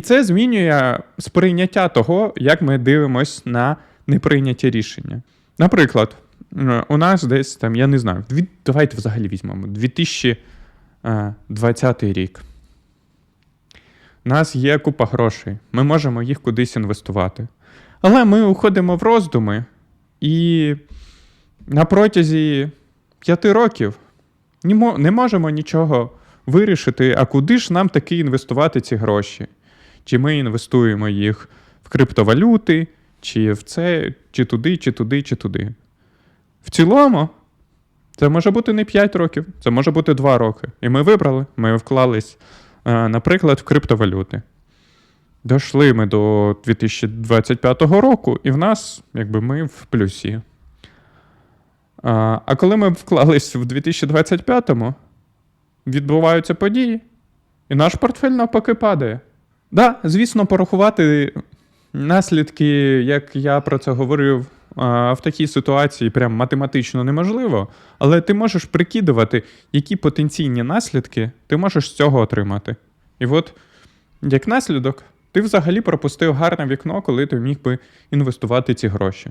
Це змінює сприйняття того, як ми дивимось на неприйняті рішення. Наприклад, е, у нас десь там, я не знаю, давайте взагалі візьмемо 2020 рік. У нас є купа грошей, ми можемо їх кудись інвестувати. Але ми уходимо в роздуми і на протязі п'яти років не можемо нічого вирішити, а куди ж нам таки інвестувати ці гроші? Чи ми інвестуємо їх в криптовалюти, чи в це, чи туди, чи туди, чи туди. В цілому, це може бути не 5 років, це може бути 2 роки. І ми вибрали, ми вклались, е, наприклад, в криптовалюти. Дошли ми до 2025 року, і в нас, якби ми в плюсі. А, а коли ми вклались в 2025-му, відбуваються події, і наш портфель навпаки падає. Да, звісно, порахувати наслідки, як я про це говорив, в такій ситуації прям математично неможливо, але ти можеш прикидувати, які потенційні наслідки ти можеш з цього отримати. І от, як наслідок, ти взагалі пропустив гарне вікно, коли ти міг би інвестувати ці гроші.